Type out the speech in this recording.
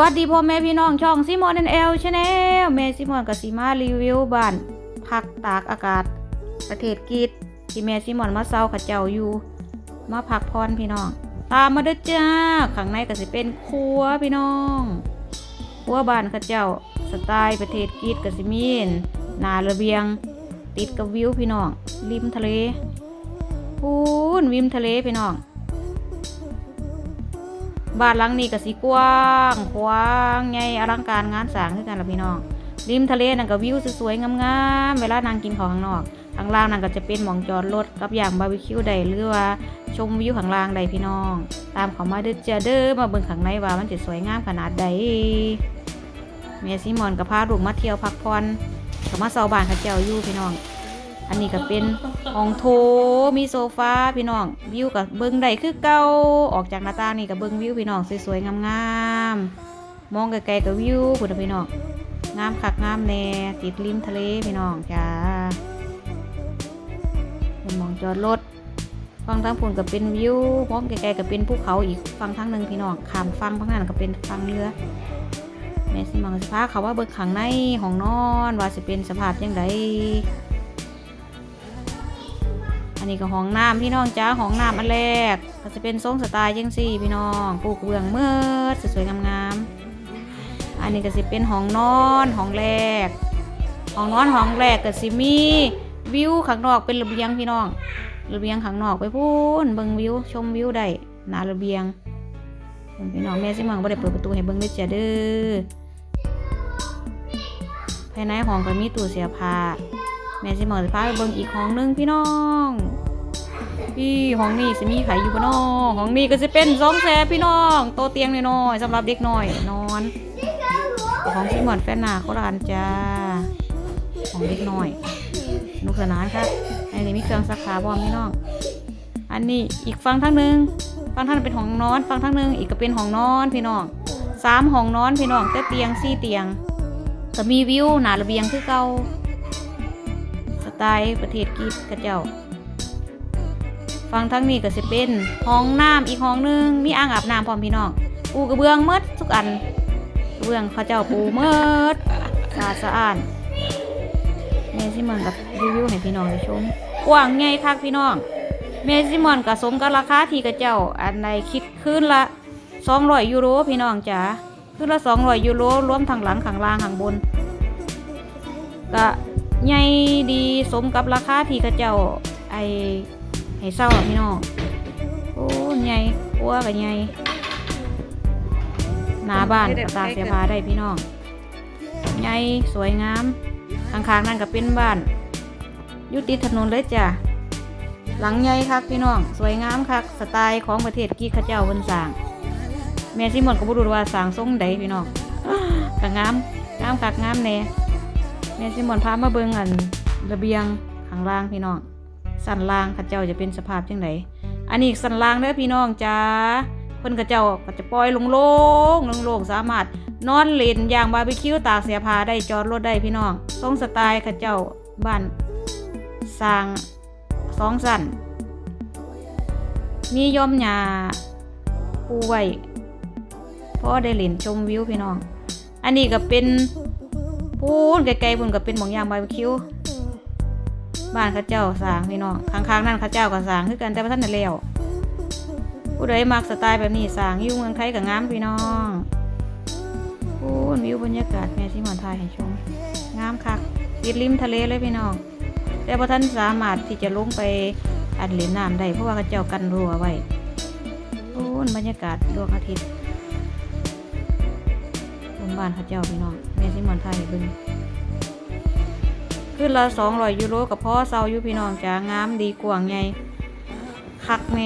วัสดีพ่อแม่พี่น้องช่องซิมอนแอนเอลชาแนลแม่ซิมอนกับซิมารีวิวบ้านพักตากอากาศ ประเทศกรีดที่แม่ซิมอนมาเซาขาเจ้าอยู่ มาพักพรพี่น้อง ตามมาเด้อจ้าข้างในก็สิเป็นครัวพี่น้องครัวบ้านขาเจ้าสไตล์ประเทศกรีดก็สิมีนนาระเบียง ติดกับวิวพี่น้องริมทะเลพูนวิมทะเลพี่น้อง บ้านหลังนี้ก็สิกว้างขวางใหญ่อลังการงานสร้างคือกันล่ะพี่น้องริมทะเลนั่นก็วิวสวยๆงามๆเวลานางกินของข้างนอกข้างล่างนั่นก็จะเป็นหมองจอดรถกับอย่างบาร์บีคิวได้หรือว่าชมวิวข้างล่างได้พี่น้อง ตามเขามาเด้อจ้าเด้อมาเบิ่งข้างในว่ามันจะสวยงามขนาดใดแม่ซิมอนก็พาลูกมาเที่ยวพักผ่อนก็มาเซาบ้านเขาเจ้าอยู่พี่น้อง อันนี้ก็เป็นห้องโถมีโซฟาพี่น้องวิวกับเบิ้งได้คือเก่าออกจากหน้าต่างนี่กับเบิ้งวิวพี่น้องสวยๆงามๆมองไกลๆกับวิวพุ่นน่ะพี่น้องงามคักงามแน่ติดริมทะเลพี่น้องจ้าเป็นมองจอดรถฟังทางพุ่นก็เป็นวิวมองไกลๆก็เป็นภูเขาอีกฟังทางหนึ่งพี่น้องขามฟังฟังนั้นก็เป็นฟังเรือแม่สิมังสิพาเขาว่าเบิ่งข้างในห้องนอนว่าสิเป็นสภาพยังไง อันนี้ก็ห้องน้ำพี่น้องจ้าห้องน้ำอันแรกก็จะเป็นทรงสไตล์ยังสี่พี่น้องปลูกเบื้องเมื่อสวยๆงามๆอันนี้ก็จะเป็นห้องนอนห้องแรกห้องนอนห้องแรกก็สิมีวิวข้างนอกเป็นระเบียงพี่น้องระเบียงข้างนอกไปพูนเบิ่งวิวชมวิวได้หน้าระเบียงพี่น้องแม่สิมังบ่ได้เปิดประตูให้เบิ่งเด้จ้าเด้อภายในห้องก็มีตู้เสื้อผ้า แม่สิมอสิพาไปเบิ่งอีกห้องหนึงพี่น้องพี่ห้องนี้สิมีไผอยู่บ่น้อห้องนี้ก็จะเป็นสองแสพี่น้องโตเตียงน้อยๆสำหรับเด็กน้อยนอนของสิหมอนแฟนหนาโคราชจ้าของเด็กน้อยนุกสนานครับอันนี้มีเครื่องซักผ้าพร้อมพี่น้องอันนี้อีกฝั่งทั้งหนึงฝั่งทั้งนั้นเป็นห้องนอนฝั่งทั้งหนึงอีกก็เป็นห้องนอนพี่น้องสามห้องนอนพี่น้องแต่เตียงสี่เตียงก็มีวิวหน้าระเบียงคือเก่า ไตล์ประเทศกรีซกระเจ้าฟังทั้งนี้ก็สิเป็นห้องน้ำอีกห้องหนึงมีอ่างอาบน้ำพร้อมพี่น้องปูกระเบื้องหมดทุกอันกระเบื้องเขาเจ้าปูมดสะอาดสะอาดเมซิมอนกับรีวิวให้พี่น้องได้ชมกว้างใหญ่คักพี่น้องเมซิมอนกับสมกับราคาที่กระเจ้าอันใดคิดคืนละ200ยูโรพี่น้องจ๋าคืนละ200ยูโรรวมทั้งหลังข้างล่างข้างบนก็ ใหญ่ดีสมกับราคาที่กระเจ้าไอให้เศร้าพี่น้องโอ้ใหญ่ปัวกับใหญ่หน้าบ้านกระตาเสียผ้าได้พี่น้องใหญ่สวยงามข้างๆนั่นก็เป็นบ้านยุติถนนเลยจ้ะหลังใหญ่คักพี่น้อง สวยงามคักสไตล์ของประเทศกีข้าเจ้าบนสางแม่ซิมอนก็บ่รู้ว่าสางทรงใดพี่น้องก็งามงามคักงามแน่ แม่ซิมอนพามาเบิ่งอันระเบียงข้างล่างพี่น้องสันล่างข้าเจ้าจะเป็นสภาพจังไดอันนี้สันล่างเด้อพี่น้องจ้าเพิ่นข้าเจ้าก็จะปล่อยโล่งๆโล่งสามารถนอนเล่นอย่างบาร์บีคิวตากเสียผ้าได้จอดรถได้พี่น้องทรงสไตล์ข้าเจ้าบ้านสร้างสองสันมีย่อมหญ้าปูไว้พอได้เล่นชมวิวพี่น้อง อันนี้ก็เป็น พูนไกลๆพูนก็เป็นหมองยางบาร์บีคิว บ้านข้าเจ้าสร้างพี่น้องข้างๆนั่นข้าเจ้าก็สร้างคือกันแต่ว่าท่านได้แล้วผู้ใดมักสไตล์แบบนี้สร้างอยู่เมืองไทยก็งามพี่น้องพูนวิวบรรยากาศแม่ที่หมอนไทยให้ชมงามคักติดริมทะเลเลยพี่น้อง แต่พอท่านสามารถที่จะลงไปอันเหรียญน้ำได้เพราะว่าข้าเจ้ากันรัวไว้พูนบรรยากาศดวงอาทิตย์ บ้านเข้าเจ้าพี่น้องแม่ที่มอนไทยให้เบึงขึ้นละสองร้อยยูโรกับพ่อเซาอยู่พี่น้องจ้างามดีกว่างไงคักแม่